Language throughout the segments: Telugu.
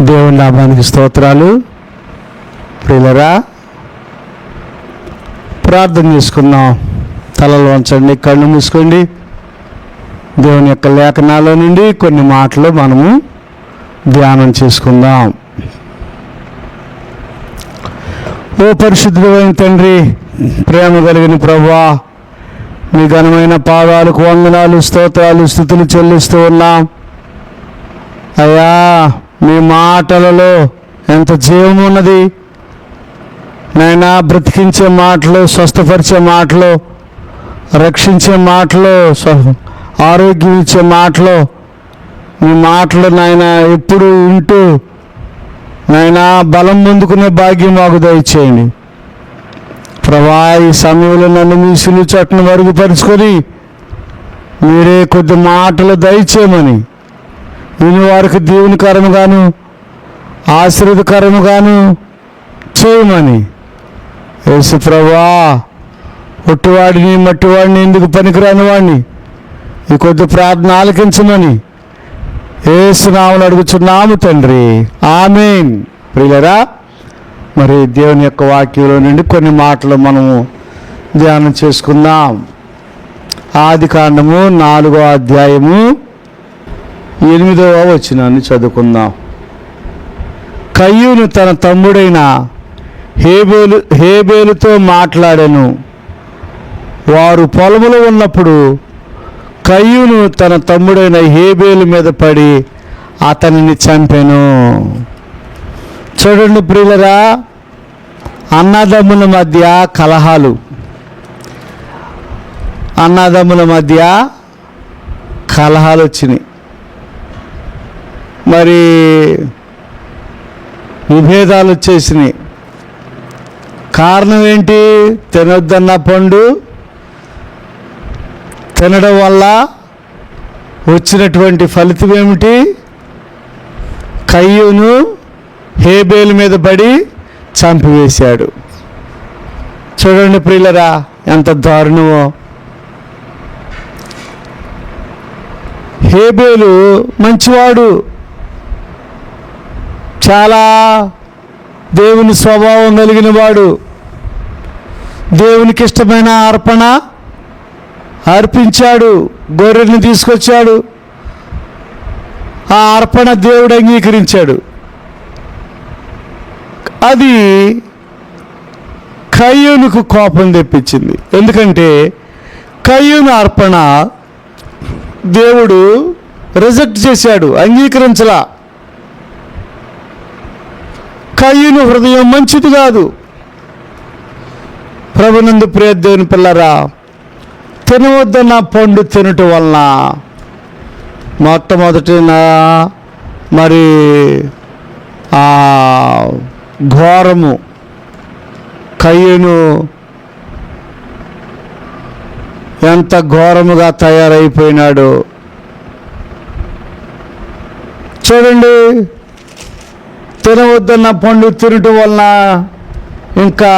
దేవుని నామానికి స్తోత్రాలు. ప్రియులరా ప్రార్థన చేసుకుందాం. తలలు వంచండి కళ్ళు మూసుకోండి. దేవుని యొక్క లేఖనాల నుండి కొన్ని మాటలు మనము ధ్యానం చేసుకుందాం. ఓ పరిశుద్ధమైన తండ్రి ప్రేమ కలిగిన ప్రభా మీ ఘనమైన పాదాలకు వందనాలు స్తోత్రాలు స్థుతులు చెల్లిస్తూ ఉన్నాం. అయ్యా మీ మాటలలో ఎంత జీవం ఉన్నది? నైనా బ్రతికించే మాటలు స్వస్థపరిచే మాటలు రక్షించే మాటలు ఆరోగ్యం ఇచ్చే మాటలు మీ మాటలు నాయన ఎప్పుడు వింటూ నాయనా బలం పొందుకునే భాగ్యం మాకు దయచేయండి. ప్రభా ఈ సమయంలో నన్ను మీ సిలువు చట్టును మరుగుపరుచుకొని మీరే కొద్ది మాటలు దయచేయమని విని వారికి దీవునికరముగాను ఆశీర్వదకరముగాను చేయమని. యేసు ప్రభా ఒట్టివాడిని మట్టివాడిని ఎందుకు పనికిరాని వాడిని ఈ కొద్ది ప్రార్థన ఆలకించమని ఏసునామలు అడుగుచున్నాము తండ్రి. ఆమెన్. ప్రియులరా మరి దేవుని యొక్క వాక్యంలో నుండి కొన్ని మాటలు మనము ధ్యానం చేసుకుందాం. ఆది కాండము నాలుగో అధ్యాయము ఎనిమిదవ వచనాన్ని చదువుకుందాం. కయ్యూను తన తమ్ముడైన హేబేలు హేబేలుతో మాట్లాడాను. వారు పొలములో ఉన్నప్పుడు కయ్యూను తన తమ్ముడైన హేబేలు మీద పడి అతనిని చంపాను. చూడండి ప్రియులరా అన్నదమ్ముల మధ్య కలహాలు. అన్నదమ్ముల మధ్య కలహాలు వచ్చినాయి. మరి విభేదాలు వచ్చేసినాయి. కారణం ఏంటి? తినొద్దన్న పండు తినడం వల్ల వచ్చినటువంటి ఫలితం ఏమిటి? కయ్యూను హేబేలు మీద పడి చంపివేశాడు. చూడండి ప్రియులరా ఎంత దారుణమో. హేబేలు మంచివాడు. చాలా దేవుని స్వభావం కలిగిన వాడు. దేవునికి ఇష్టమైన అర్పణ అర్పించాడు గొర్రెని తీసుకొచ్చాడు. ఆ అర్పణ దేవుడు అంగీకరించాడు. అది కయ్యూనుకు కోపం తెప్పించింది. ఎందుకంటే కయ్యూను అర్పణ దేవుడు రిజెక్ట్ చేశాడు అంగీకరించలా. కయ్యను హృదయం మంచిది కాదు. ప్రభునందు ప్రియ పిల్లరా తినవద్దన్న పండు తినటం వలన. మొట్టమొదటి మరి ఆ ఘోరము కయ్యను ఎంత ఘోరముగా తయారైపోయినాడు. చూడండి తినవద్దన్న పండు తినటం వలన ఇంకా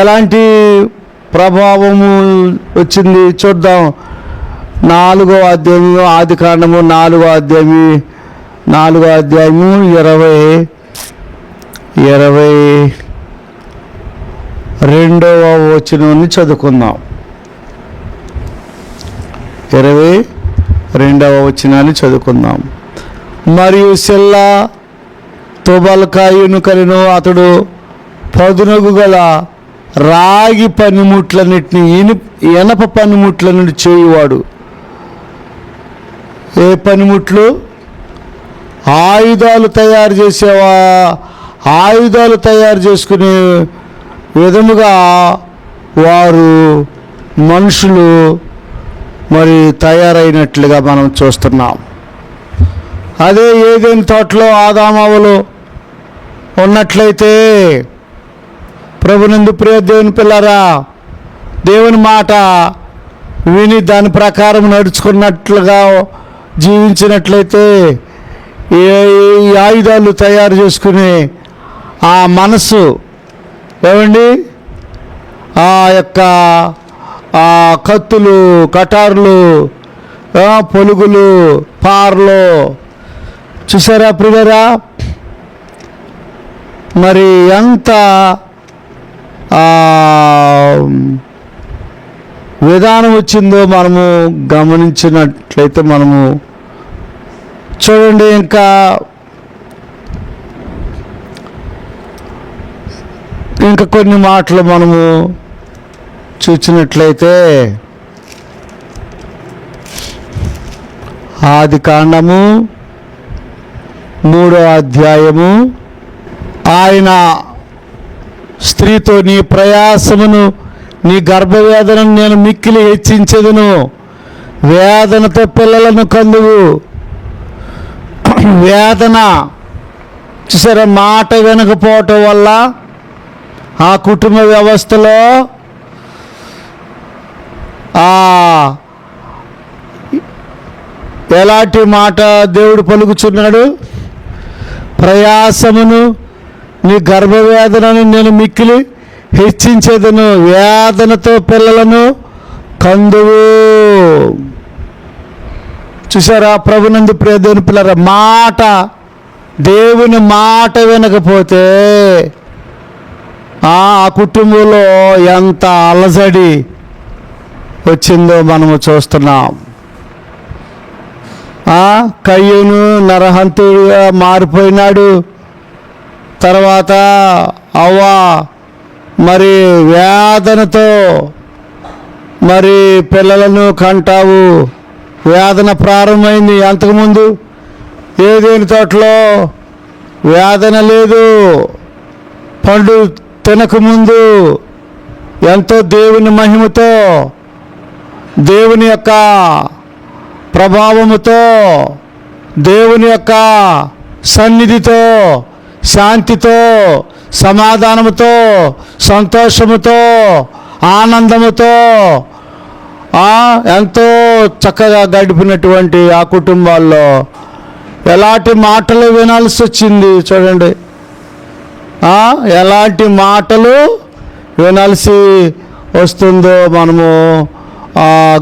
ఎలాంటి ప్రభావము వచ్చింది చూద్దాం. నాలుగో అధ్యాయము ఆది కాండము నాలుగో అధ్యాయము నాలుగో అధ్యాయము ఇరవై ఇరవై రెండవ వచనాన్ని చదువుకుందాం. ఇరవై రెండవ వచనాన్ని చదువుకుందాం. మరియు సెల్లా తుబల్కాయును కలిను అతడు పదునగు గల రాగి పనిముట్లన్నిటిని ఇను ఎనప పనిముట్ల నుండి చేయువాడు. ఏ పనిముట్లు? ఆయుధాలు తయారు చేసేవా ఆయుధాలు తయారు చేసుకునే విధముగా వారు మనుషులు మరి తయారైనట్లుగా మనం చూస్తున్నాం. అదే ఏదైనా తోటలో ఆదామావులు ఉన్నట్లయితే ప్రభునందు ప్రియ దేవుని పిల్లరా దేవుని మాట విని దాని ప్రకారం నడుచుకున్నట్లుగా జీవించినట్లయితే ఏ ఈ ఆయుధాలు తయారు చేసుకుని ఆ మనసు ఏమండి? ఆ యొక్క ఆ కత్తులు కటార్లు పొలుగులు పార్లు చూసారా ప్రియరా మరి ఎంత విధానం వచ్చిందో మనము గమనించినట్లయితే మనము చూడండి ఇంకా ఇంకా కొన్ని మాటలు మనము చూసినట్లయితే ఆది కాండము మూడో అధ్యాయము. ఆయన స్త్రీతో నీ ప్రయాసమును నీ గర్భవేదనను నేను మిక్కిలి హెచ్చించదును. వేదనతో పిల్లలను కందువు. వేదన చూసారా మాట వినకపోవటం వల్ల ఆ కుటుంబ వ్యవస్థలో ఎలాంటి మాట దేవుడు పలుకుచున్నాడు? ప్రయాసమును నీ గర్భవేదనను నేను మిక్కిలి హెచ్చించేదను వేదనతో పిల్లలను కందువు. చూసారా ప్రభునందు ప్రియ దేవుని పిల్లర మాట దేవుని మాట వినకపోతే ఆ కుటుంబంలో ఎంత అలజడి వచ్చిందో మనము చూస్తున్నాం. కయ్యూను నరహంతుడిగా మారిపోయినాడు. తర్వాత అవ్వ మరి వేదనతో మరి పిల్లలను కంటావు. వేదన ప్రారంభమైంది అంతకుముందు. ఏదేని తోటలో వేదన లేదు. పండు తినకముందు ఎంతో దేవుని మహిమతో దేవుని యొక్క ప్రభావముతో దేవుని యొక్క సన్నిధితో శాంతితో సమాధానముతో సంతోషముతో ఆనందముతో ఎంతో చక్కగా గడిపినటువంటి ఆ కుటుంబాల్లో ఎలాంటి మాటలు వినాల్సి వచ్చింది చూడండి. ఎలాంటి మాటలు వినాల్సి వస్తుందో మనము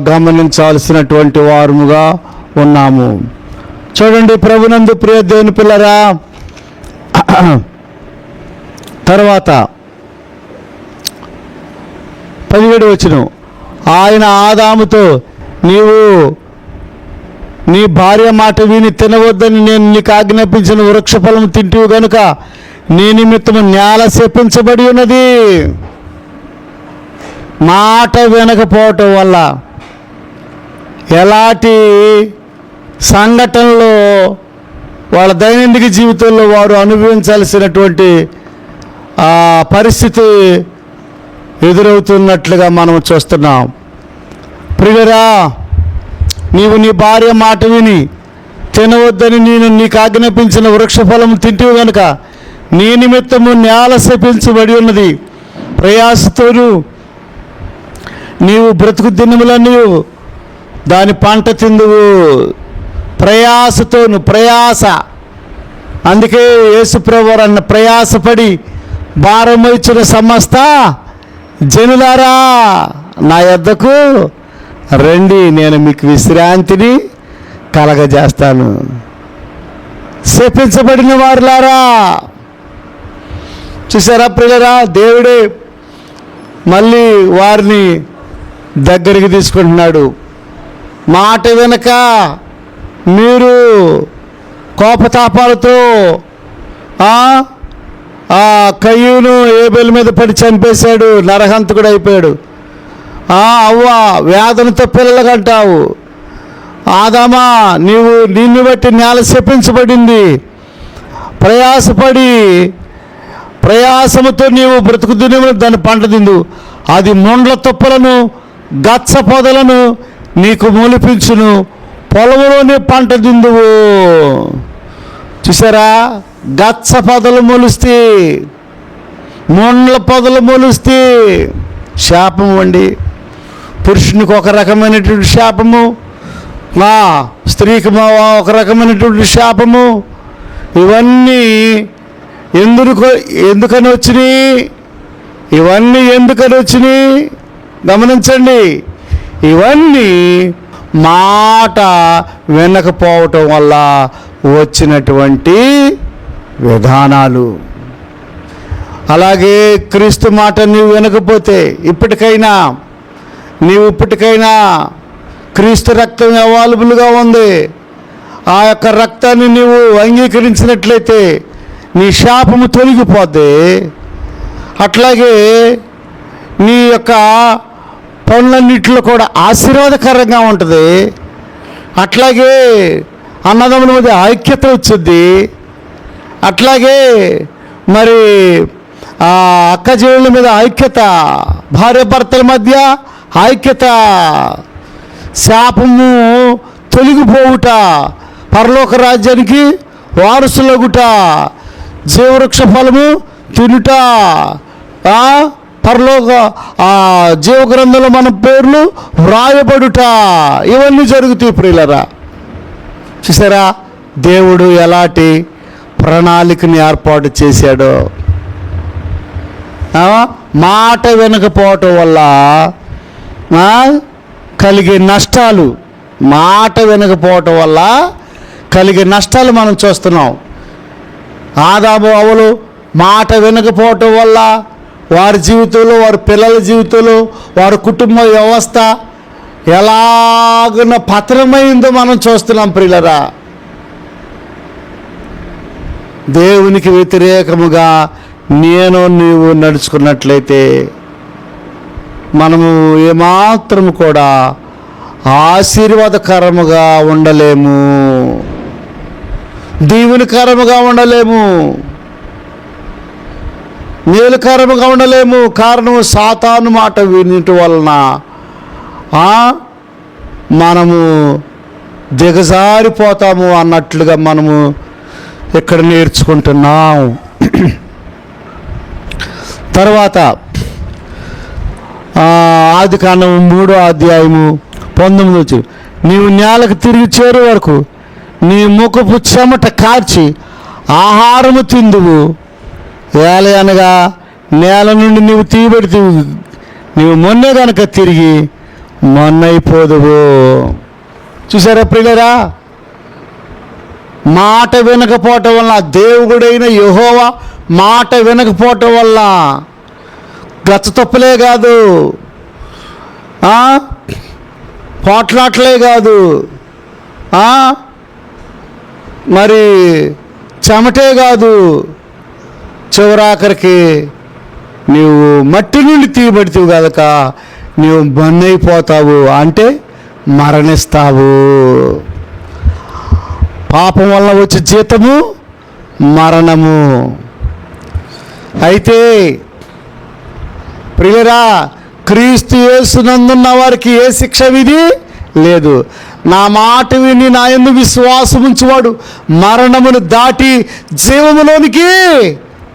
గమనించాల్సినటువంటి వారముగా ఉన్నాము. చూడండి ప్రభునందు ప్రియ దేవుని పిల్లరా. తర్వాత పదిహేడు వచ్చిన ఆయన ఆదాముతో నీవు నీ భార్య మాట విని తినవద్దని నేను నీకు ఆజ్ఞాపించిన వృక్షఫలం తింటివి గనుక నీ నిమిత్తము నేల శపించబడి ఉన్నది. మాట వినకపోవటం వల్ల ఎలాంటి సంఘటనలు వాళ్ళ దైనందిక జీవితంలో వారు అనుభవించాల్సినటువంటి పరిస్థితి ఎదురవుతున్నట్లుగా మనం చూస్తున్నాం. ప్రియురా నీవు నీ భార్య మాట విని తినవద్దని నేను నీకు ఆజ్ఞాపించిన వృక్షఫలం తింటివి గనుక నీ నిమిత్తము నేల శపించబడి ఉన్నది. ప్రయాసతోనూ నీవు బ్రతుకు దినములన్నీ దాని పంట తిందువు. ప్రయాసతోను ప్రయాస. అందుకే యేసుప్రభు అన్న ప్రయాసపడి భారం ఇచ్చిన సమస్త జనులారా నా యొద్దకు రండి నేను మీకు విశ్రాంతిని కలగజేస్తాను. శపించబడిన వారులారా చూసారా ప్రియులరా దేవుడే మళ్ళీ వారిని దగ్గరికి తీసుకుంటున్నాడు. మాట వెనక మీరు కోపతాపాలతో ఆ కయ్యూను ఏబెల్ మీద పడి చంపేశాడు. నరహంతకుడు అయిపోయాడు. ఆ అవ్వ వేదనతో పిల్లలు కంటావు ఆదామా నీవు నిన్ను బట్టి నేల శపించబడింది. ప్రయాసపడి ప్రయాసముతో నీవు బ్రతుకు దాన్ని దాని పంట తిందు. అది ముండ్ల తుప్పలను గచ్చ పొదలను నీకు మూలిపించును. పొలములోని పంట దిందువు. చూసారా? గచ్చ పొదలు మొలుస్తే ముండ్ల పొదలు మొలుస్తే శాపం అండి. పురుషునికి ఒక రకమైనటువంటి శాపము. మా స్త్రీకి మా ఒక రకమైనటువంటి శాపము. ఇవన్నీ ఎందుకు ఎందుకని వచ్చినాయి? ఇవన్నీ ఎందుకని వచ్చినాయి? గమనించండి. ఇవన్నీ మాట వినకపోవటం వల్ల వచ్చినటువంటి విధానాలు. అలాగే క్రీస్తు మాట నీవు వినకపోతే ఇప్పటికైనా నీవు ఇప్పటికైనా క్రీస్తు రక్తం అవైలబుల్గా ఉంది. ఆ యొక్క రక్తాన్ని నీవు అంగీకరించినట్లయితే నీ శాపము తొలగిపోద్ది. అట్లాగే నీ యొక్క పనులన్నింటిలో కూడా ఆశీర్వాదకరంగా ఉంటుంది. అట్లాగే అన్నదమ్ముల మధ్య ఐక్యత వచ్చింది. అట్లాగే మరి ఆ అక్క మీద ఐక్యత భార్యాభర్తల మధ్య ఐక్యత శాపము తొలగిపోవుట పరలోక రాజ్యానికి వారసులగుట జీవవృక్ష ఫలము తినుట పరలోక ఆ జీవ మన పేర్లు వ్రాయబడుట. ఇవన్నీ జరుగుతాయి ప్రియులరా. చూసారా? దేవుడు ఎలాంటి ప్రణాళికని ఏర్పాటు చేశాడో. మాట వినకపోవటం వల్ల కలిగే నష్టాలు మాట వినకపోవటం వల్ల కలిగే నష్టాలు మనం చూస్తున్నాం. ఆదాము అవలు మాట వినకపోవటం వల్ల వారి జీవితంలో వారి పిల్లల జీవితంలో వారి కుటుంబ వ్యవస్థ ఎలాగున పతనమైందో మనం చూస్తున్నాం ప్రియులరా. దేవునికి వ్యతిరేకముగా నేను నీవు నడుచుకున్నట్లయితే మనము ఏమాత్రం కూడా ఆశీర్వాదకరముగా ఉండలేము. దీవునికరముగా ఉండలేము. మేలుకరముగా ఉండలేము. కారణం సాతాను మాట వినటం వలన మనము దిగజారిపోతాము అన్నట్లుగా మనము ఇక్కడ నేర్చుకుంటున్నాం. తర్వాత ఆది కాండం మూడో అధ్యాయము పంతొమ్మిది వచ్చి నీవు నేలకు తిరిగి చేరే వరకు నీ ముఖపు చెమట కార్చి ఆహారము తిందువు. వేల అనగా నేల నుండి నీవు తీయబెడుతూ నీవు మొన్నే కనుక తిరిగి మొన్నైపోదువు. చూసారా ప్రియులరా? మాట వినకపోవటం వల్ల దేవుడైన యెహోవా మాట వినకపోవటం వల్ల గచ్చ తప్పులే కాదు. పోట్లాట్లే కాదు. మరి చెమటే కాదు. చివరాఖరికి నీవు మట్టి నుండి తీయబడితే కనుక నీవు బన్నైపోతావు అంటే మరణిస్తావు. పాపం వల్ల వచ్చే జీతము మరణము. అయితే ప్రియరా క్రీస్తు యేసునందున్న వారికి ఏ శిక్ష విధి లేదు. నా మాట విని నా ఎందు విశ్వాసం ఉంచువాడు మరణమును దాటి జీవములోనికి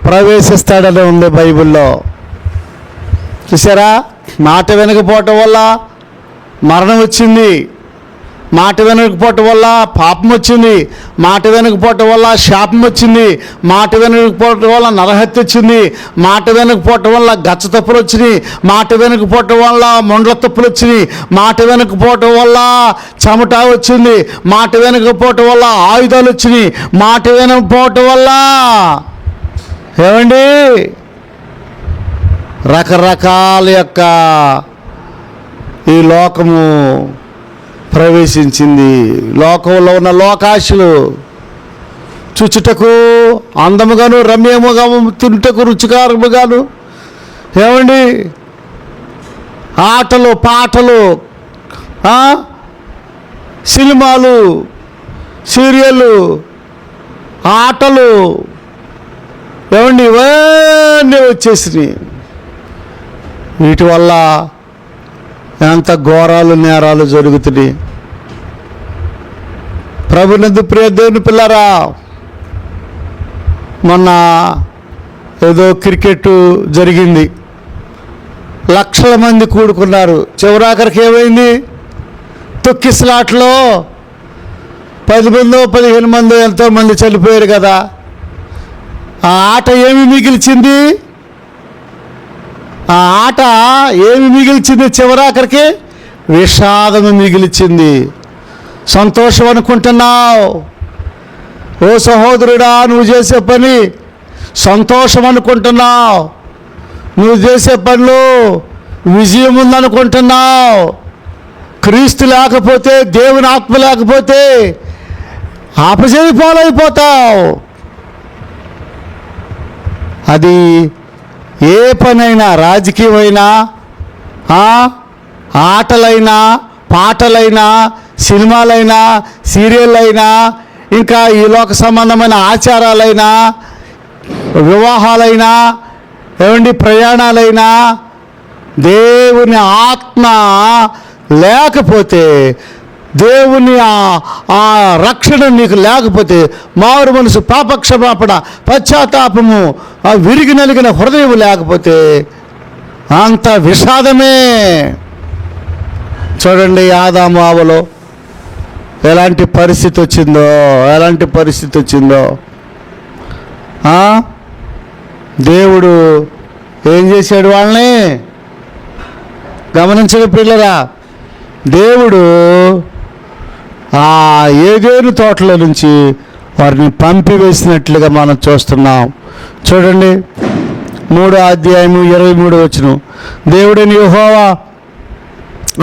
ప్రవేశిస్తాడని ఉంది బైబిల్లో. చూసారా మాట వెనకపోవటం వల్ల మరణం వచ్చింది. మాట వెనకపోవటం వల్ల పాపం వచ్చింది. మాట వెనకపోవటం వల్ల శాపం వచ్చింది. మాట వెనకపోవటం వల్ల నరహత్య వచ్చింది. మాట వెనకపోవటం వల్ల గచ్చ తప్పులు వచ్చినాయి. మాట వెనకపోవటం వల్ల మొండ్ల తప్పులు వచ్చినాయి. మాట వెనకపోవటం వల్ల చెమట వచ్చింది. మాట వెనకపోవటం వల్ల ఆయుధాలు వచ్చినాయి. మాట వెనకపోవటం వల్ల ఏమండి? రకరకాల యొక్క ఈ లోకము ప్రవేశించింది. లోకంలో ఉన్న లోకాశులు చుచుటకు అందముగాను రమ్యముగా తింటకు రుచికారముగాను. ఏమండి? ఆటలు పాటలు సినిమాలు సీరియళ్ళు ఆటలు ఏమండి? ఇవన్నీ వచ్చేసినాయి. వీటి వల్ల ఎంత ఘోరాలు నేరాలు జరుగుతున్నాయి. ప్రభునందు ప్రియ దేవుని పిల్లరా మొన్న ఏదో క్రికెట్ జరిగింది. లక్షల మంది కూడుకున్నారు. చివరాఖరికి ఏమైంది? తొక్కిసలాట్లో పది మందో పదిహేను మందో ఎంతో మంది చనిపోయారు కదా. ఆ ఆట ఏమి మిగిల్చింది? ఆ ఆట ఏమి మిగిల్చింది చివరాఖరికి విషాదము మిగిల్చింది. సంతోషం అనుకుంటున్నావు. ఓ సహోదరుడా నువ్వు చేసే పని సంతోషం అనుకుంటున్నావు. నువ్వు చేసే పనులు విజయం ఉందనుకుంటున్నావు. క్రీస్తు లేకపోతే దేవుని ఆత్మ లేకపోతే ఆపజేవి పాలైపోతావు. అది ఏ పనైనా రాజకీయమైనా ఆటలైనా పాటలైనా సినిమాలైనా సీరియల్ అయినా ఇంకా ఈ లోక సంబంధమైన ఆచారాలైనా వివాహాలైనా ఏమండి ప్రయాణాలైనా దేవుని ఆత్మ లేకపోతే దేవుని ఆ- ఆ రక్షణ నీకు లేకపోతే మారు మనసు పాపక్షమాపణ పశ్చాత్తాపము ఆ విరిగి నలిగిన హృదయం లేకపోతే అంత విషాదమే. చూడండి ఆదాము ఆవలో ఎలాంటి పరిస్థితి వచ్చిందో ఎలాంటి పరిస్థితి వచ్చిందో. దేవుడు ఏం చేశాడు వాళ్ళని? గమనించని పిల్లరా దేవుడు ఆ ఏదేను తోటలో నుంచి వారిని పంపివేసినట్లుగా మనం చూస్తున్నాం. చూడండి మూడో అధ్యాయము ఇరవై మూడు వచ్చును దేవుడని యుహోవా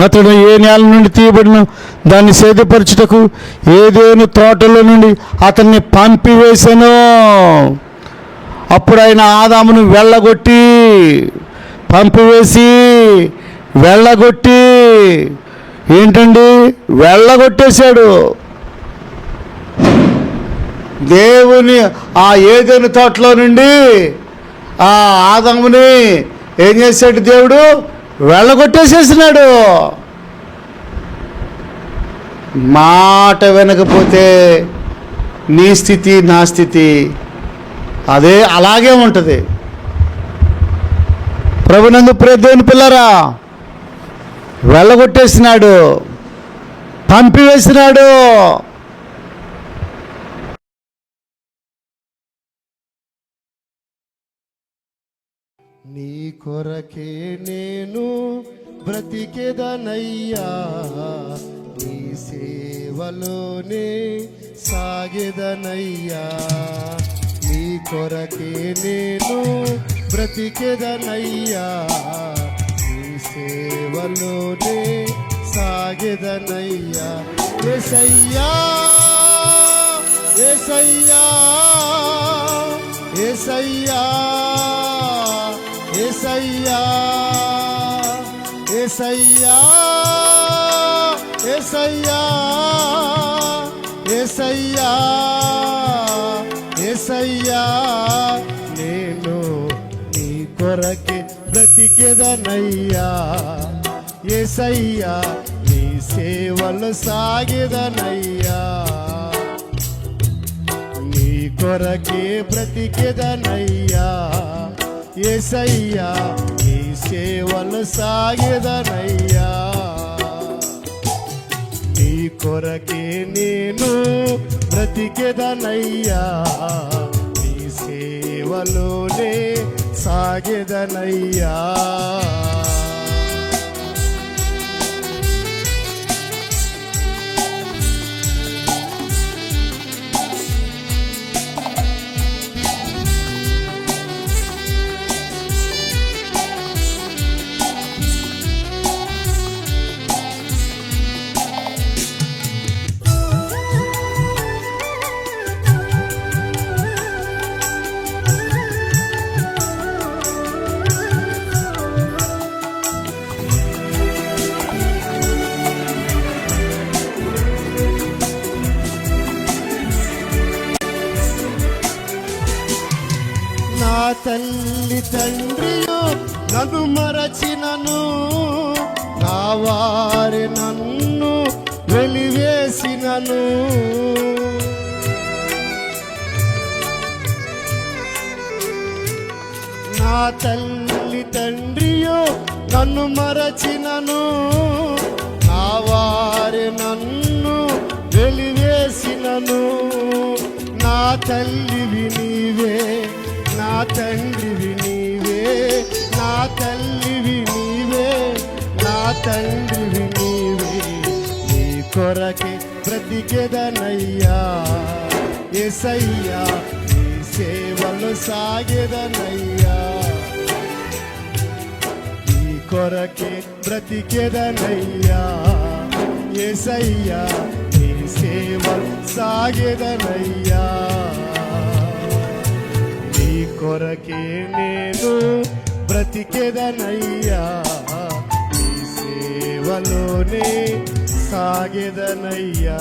అతడు ఏ నేల నుండి తీయబడిన దాన్ని సేదపరచుటకు ఏదేను తోటలో నుండి అతన్ని పంపివేశాను అప్పుడు ఆయన ఆదామును వెళ్ళగొట్టి పంపివేసి వెళ్ళగొట్టి ఏంటండి? వెళ్ళగొట్టేశాడు. దేవుని ఆ ఏదైనా తోటలో నుండి ఆ ఆదముని ఏం చేశాడు దేవుడు? వెళ్ళగొట్టేసేసినాడు. మాట వినకపోతే నీ స్థితి నా స్థితి అదే అలాగే ఉంటుంది. ప్రభునందు దేవుని పిల్లరా వెళ్ళగొట్టేసినాడు. పంపివేసినాడు. నీ కొరకే నేను బ్రతికెదనయ్యా. నీ సేవలోనే సాగెదనయ్యా. నీ కొరకే నేను బ్రతికెదనయ్యా. సేవలోనే సాగెదనయ్యా. ఎసయ్యా ఎసయ్యా ఎసయ్యా ఎసయ్యా ఎసయ్యా ఎసయ్యా ఎసయ్యా ఎసయ్యా నేను నీ కొరకే బ్రతికెదనయ్యా? ఏసయ్యా నీ సేవలు సాగెదనయ్యా? నీ కొరకే బ్రతికెదనయ్యా? ఏసయ్యా నీ సేవలు సాగెదనయ్యా? నీ కొరకే నేను బ్రతికెదనయ్యా? నీ సేవలోనే సాగెదనయ్యా. తల్లివి నీవే నా తండ్రివి నీవే నా తల్లివి నీవే నా తండ్రివి నీవే. నీ కొరకే బ్రతికెదనయ్యా ఎసయ్యా నీ సేవలు సాగెదనయ్యా. నీ కొరకే బ్రతికెదనయ్యా ఎసయ్యా సేవ సేవలు నీ కొరకే నేను బ్రతికెదనయ్యా. నీ సేవలోనే సాగెదనయ్యా.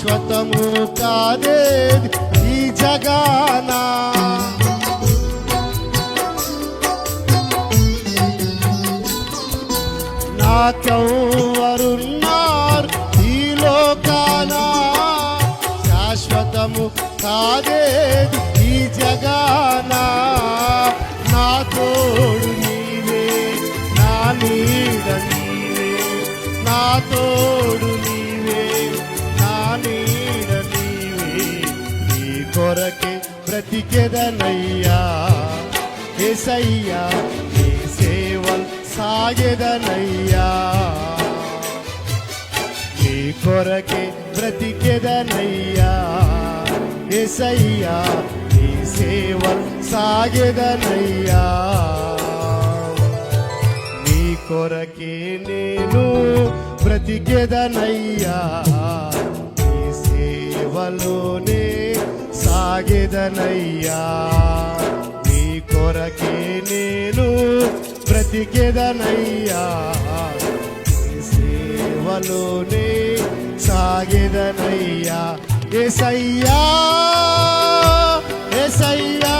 శాశ్వతము కాదేది ఈ జగానా నాకెవ్వరున్నారు ఈ లోకాన శాశ్వతము కాదేది ఈ జగానా నా తోడు నీవే నా నీడ నీవే నా తోడు బ్రతికెదనయ్యా ఏసయ్యా ఏ సేవల్ సాగెదనయ్యా. నీ కొరకే బ్రతికెదనయ్యా ఏసయ్యా నీ సేవల్ సాగెదనయ్యా. నీ కొరకే నేను బ్రతికెదనయ్యా నీ సేవలోనే సాగెదనయ్యా. నీ కొరకే నేను బ్రతికెదనయ్యా. సేవలోనే సాగెదనయ్యా. ఎసయ్యా ఎసయ్యా